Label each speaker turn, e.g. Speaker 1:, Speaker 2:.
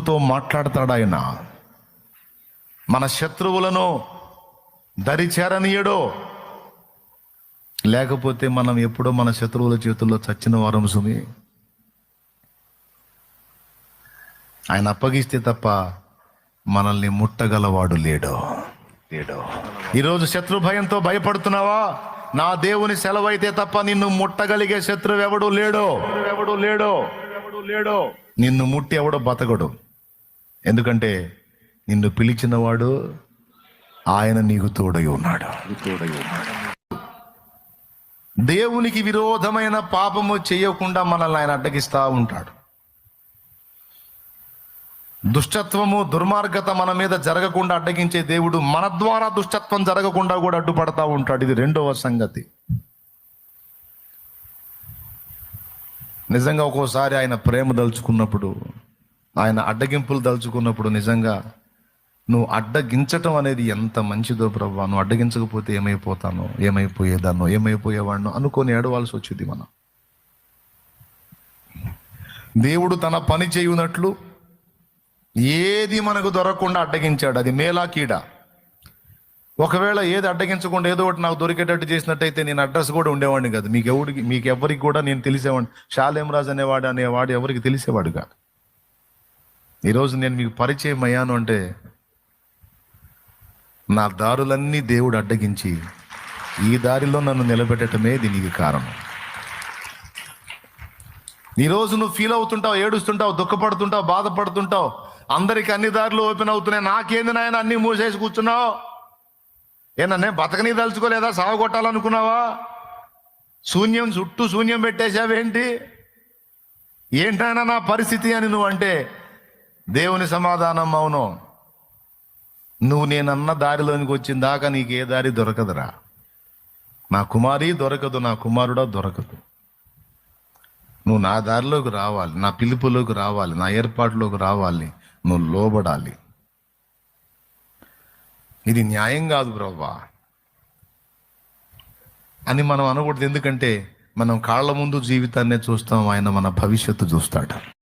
Speaker 1: తో మాట్లాడతాడు ఆయన. మన శత్రువులను దరి చేరనీయడో లేకపోతే మనం ఎప్పుడో మన శత్రువుల చేతుల్లో చచ్చిన వారం సుమి. ఆయన అప్పగిస్తే తప్ప మనల్ని ముట్టగలవాడు లేడో. లేడో. ఈరోజు శత్రు భయంతో భయపడుతున్నావా? నా దేవుని సెలవైతే తప్ప నిన్ను ముట్టగలిగే శత్రువు ఎవడు లేడో. ఎవడు లేడో. ఎవడు లేడో నిన్ను ముట్టి ఎవడో బతకడు. ఎందుకంటే నిన్ను పిలిచినవాడు ఆయన నీకు తోడై ఉన్నాడు. తోడై ఉన్నాడు దేవునికి విరోధమైన పాపము చేయకుండా మనల్ని ఆయన అడ్డగిస్తూ ఉంటాడు. దుష్టత్వము దుర్మార్గత మన మీద జరగకుండా అడ్డగించే దేవుడు మన ద్వారా దుష్టత్వం జరగకుండా కూడా అడ్డుపడతా ఉంటాడు. ఇది రెండవ సంగతి. నిజంగా ఒక్కోసారి ఆయన ప్రేమ దలుచుకున్నప్పుడు ఆయన అడ్డగింపులు దలుచుకున్నప్పుడు నిజంగా నువ్వు అడ్డగించటం అనేది ఎంత మంచిదో ప్రభా. నువ్వు అడ్డగించకపోతే ఏమైపోతానో ఏమైపోయేదాన్నో ఏమైపోయేవాడినో అనుకొని ఏడవాల్సి వచ్చింది మనం. దేవుడు తన పని చేయునట్లు ఏది మనకు దొరకకుండా అడ్డగించాడు. అది మేలా కీడ. ఒకవేళ ఏది అడ్డగించకుండా ఏదో ఒకటి నాకు దొరికేటట్టు చేసినట్టయితే నేను అడ్రస్ కూడా ఉండేవాడిని కాదు. మీకు ఎవరికి మీకు ఎవరికి కూడా నేను తెలిసేవాడిని. షాలేం అనేవాడు అనేవాడు ఎవరికి తెలిసేవాడు కాదు. ఈరోజు నేను మీకు పరిచయం అయ్యాను అంటే నా దారులన్నీ దేవుడు అడ్డగించి ఈ దారిలో నన్ను నిలబెట్టడమే దీనికి కారణం. ఈరోజు నువ్వు ఫీల్ అవుతుంటావు ఏడుస్తుంటావు దుఃఖపడుతుంటావు బాధపడుతుంటావు. అందరికి అన్ని దారులు ఓపెన్ అవుతున్నాయి. నాకేంది నాయన అన్ని మూసేసి కూర్చున్నావు? ఏనన్నే బతకని తలుచుకోలేదా? సాగొట్టాలనుకున్నావా శూన్యం చుట్టూ శూన్యం పెట్టేశావేంటి? ఏంటైనా నా పరిస్థితి అని నువ్వు అంటే దేవుని సమాధానం అవును. నువ్వు నేనన్న దారిలోనికి వచ్చిన దాకా నీకు ఏ దారి దొరకదురా. నా కుమారి దొరకదు నా కుమారుడా దొరకదు. నువ్వు నా దారిలోకి రావాలి నా పిలుపులోకి రావాలి నా ఏర్పాటులోకి రావాలి నువ్వు లోబడాలి. ఇది న్యాయం కాదు బ్రవ్వా. అని మనం అనకూడదు ఎందుకంటే మనం కాళ్ళ ముందు జీవితాన్నే చూస్తాం ఆయన మన భవిష్యత్తు చూస్తాడు.